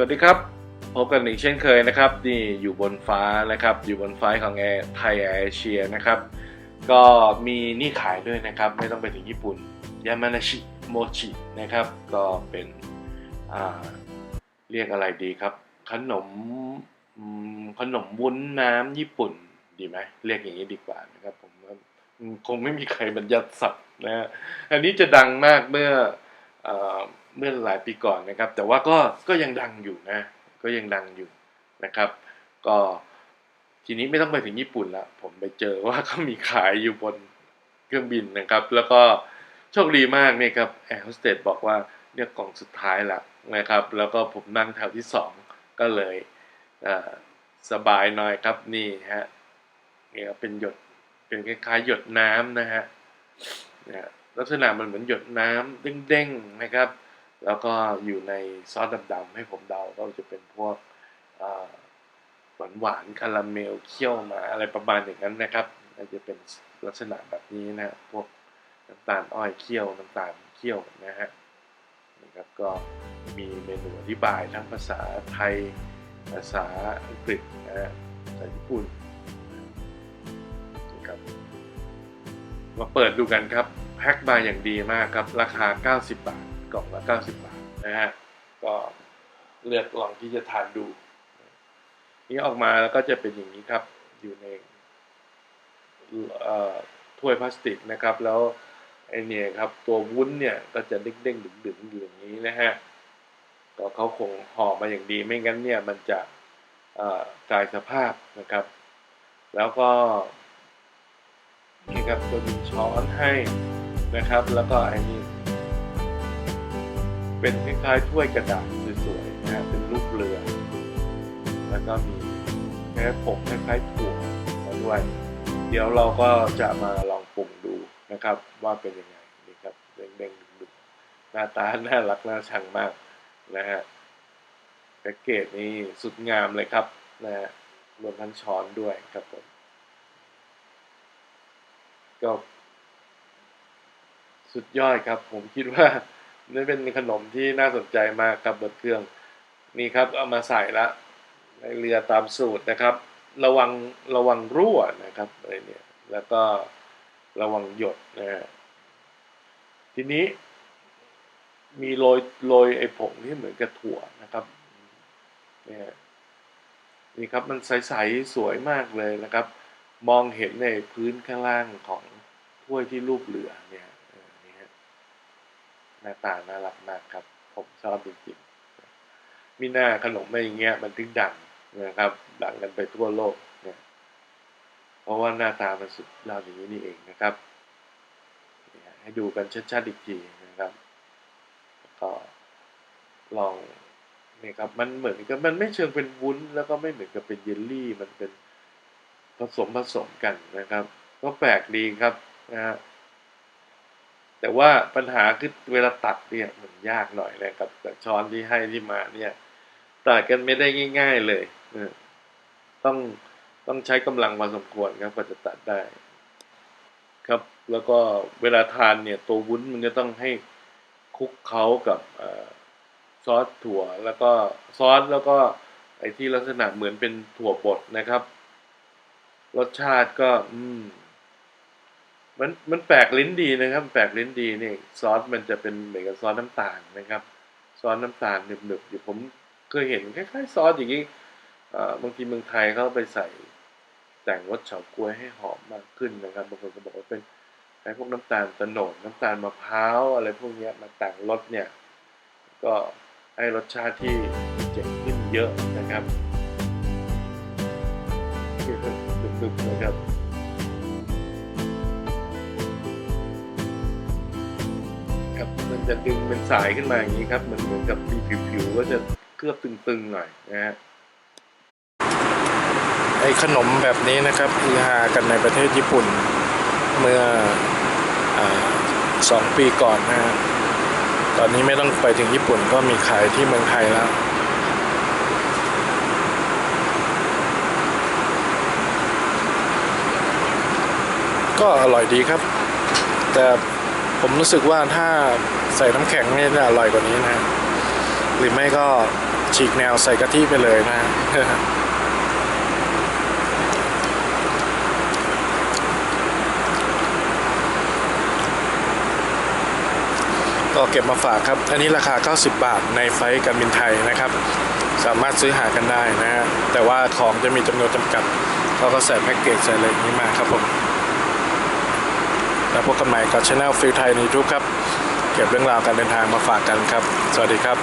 วัสดีครับ พบกันอีกเช่นเคยนะครับ นี่อยู่บนฟ้านะครับ อยู่บนฟ้าของแอร์ไทยแอร์เอเชียนะครับ ก็มีนี่ขายด้วยนะครับ ไม่ต้องไปถึงญี่ปุ่นยามานาชิโมจินะครับ ก็เป็นเรียกอะไรดีครับ ขนมขนมวุ้นน้ำญี่ปุ่นดีไหมเรียกอย่างนี้ดีกว่านะครับ ผมคงไม่มีใครบรรยัติศัพท์นะฮะอันนี้จะดังมากเมื่ออ เมื่อหลายปีก่อนนะครับ แต่ว่าก็ก็ยังดังอยู่นะ ก็ยังดังอยู่นะครับ ก็ทีนี้ไม่ต้องไปถึงญี่ปุ่นละผมไปเจอว่าเขามีขายอยู่บนเครื่องบินนะครับ แล้วก็โชคดีมากเนี่ยครับแอร์โฮสเตสบอกว่าเนี่ยกล่องสุดท้ายละนะครับ แล้วก็ผมนั่งแถวที่สองก็เลยสบายหน่อยครับนี่ฮะเนี่ยเป็นหยดเป็นคล้ายๆหยดน้ำนะฮะนะฮะลักษณะมันเหมือนหยดน้ำเด้งๆนะครับ แล้วก็อยู่ในซอสดำๆให้ผมเดาก็จะเป็นพวกหวานหวานๆคาราเมลเคี่ยวมาอะไรประมาณอย่างนั้นนะครับน่าจะเป็นลักษณะแบบนี้นะพวกน้ำตาลอ้อยเคี่ยวน้ำตาลเคี่ยวนะฮะนะครับก็มีเมนูอธิบายทั้งภาษาไทย ภาษาอังกฤษนะฮะภาษาญี่ปุ่นนะครับมาเปิดดูกันครับแพ็คมาอย่างดีมากครับ ราคา 90 บาท กล่องละ 90 บาทนะฮะก็เลือกลองที่จะทานดู นี่ออกมาแล้วก็จะเป็นอย่างนี้ครับอยู่ในถ้วยพลาสติกนะครับ แล้วไอเนี่ยครับตัววุ้นเนี่ยก็จะเด้งๆดึงๆอยู่อย่างนี้นะฮะก็เขาคงห่อมาอย่างดีไม่งั้นเนี่ยมันจะเอ่อกลายสภาพนะครับ แล้วก็นี่ครับจะมีช้อนให้นะครับ แล้วก็ไอันนี้ เป็นคล้ายๆถ้วยกระดาษสวยๆนะเป็นรูปเรือ แล้วก็มีแค่ผงคล้ายๆถั่วมาด้วย เดี๋ยวเราก็จะมาลองปรุงดูนะครับว่าเป็นยังไงนี่ครับเด้งๆดึงๆหน้าตาน่ารักน่าชังมากนะฮะแพ็กเกจนี้สุดงามเลยครับนะฮะรวมทั้งช้อนด้วยครับผมก็สุดยอดครับ ผมคิดว่า นี่เป็นขนมที่น่าสนใจมากครับบนเครื่อง นี่ครับเอามาใส่ละในเรือตามสูตรนะครับ ระวังระวังรั่วนะครับอะไรเนี่ยแล้วก็ระวังหยดนะฮะทีนี้ มีโรยโรยไอ้ผงที่เหมือนกับถั่วนะครับเนี่ยนี่ครับมันใสๆสวยมากเลยนะครับ มองเห็นในพื้นข้างล่างของถ้วยที่รูปเรือเนี่ย น้าตาน่ารักมากครับ ผมชอบจริงๆมีหน้าขนมไม่อย่างเงี้ยมันถึงดังนะครับ ดังกันไปทั่วโลกเนี่ยเพราะว่าหน้าตามันสุดยอดอย่างนี้นี่เองนะครับ ให้ดูกันชัดๆอีกทีนะครับก็ลองเนี่ยครับมันเหมือนกับมันไม่เชิงเป็นวุ้น แล้วก็ไม่เหมือนกับเป็นเยลลี่ มันเป็นผสมผสมกันนะครับ ก็แปลกดีครับนะฮะ แต่ว่าปัญหาคือเวลาตัดเนี่ยมันยากหน่อยนะครับกับช้อนที่ให้ที่มาเนี่ยตัดกันไม่ได้ง่าย ๆเลยต้องต้องใช้กำลังพอสมควรครับกว่าจะตัดได้ ครับ แล้วก็เวลาทานเนี่ย ตัววุ้นมันจะต้องให้คลุกเคล้ากับอซอสถั่ว แล้วก็ซอสแล้วก็ไอ้ที่ลักษณะเหมือนเป็นถั่วบดนะครับ รสชาติก็ อืม มันมันแปลกลิ้นดีนะครับ แปลกลิ้นดีนี่ซอสมันจะเป็นเหมือนกับซอสน้ำตาลนะครับ ซอสน้ำตาลหนึบๆอยู่ผมเคยเห็นคล้ายๆซอสอย่างนี้บางทีเมืองไทยเขาไปใส่แต่งรสเฉาก๊วยให้หอมมากขึ้นนะครับบางคนก็บอกว่าเป็นใช้พวกน้ำตาลโตโนดน้ำตาลมะพร้าวอะไรพวกนี้มาแต่งรสเนี่ยก็ให้รสชาติที่เจ๋งขึ้นเยอะนะครับดึกๆนะครับ จะดึงเป็นสายขึ้นมาอย่างนี้ครับเหมือนเหมือนกับผิวๆก็จะเคลือบตึงๆหน่อยนะฮะไอขนมแบบนี้นะครับฮือฮากันในประเทศญี่ปุ่นเมื่ออสองปีก่อนนะฮะตอนนี้ไม่ต้องไปถึงญี่ปุ่นก็มีขายที่เมืองไทยแล้วก็อร่อยดีครับ แต่ ผมรู้สึกว่าถ้าใส่น้ำแข็งนี่จะอร่อยกว่านี้นะ หรือไม่ก็ฉีกแนวใส่กะทิไปเลยนะก็เก็บมาฝากครับ อันนี้ราคา 90 บาทในไฟล์การบินไทยนะครับ สามารถซื้อหากันได้นะฮะ แต่ว่าของจะมีจำนวนจำกัด เขาก็ใส่แพ็กเกจใส่อะไรอย่างนี้มาครับผม แล้วพบกันใหม่กับช anel ฟิลไทยในยูทูบครับ เก็บเรื่องราวการเดินทางมาฝากกันครับ สวัสดีครับ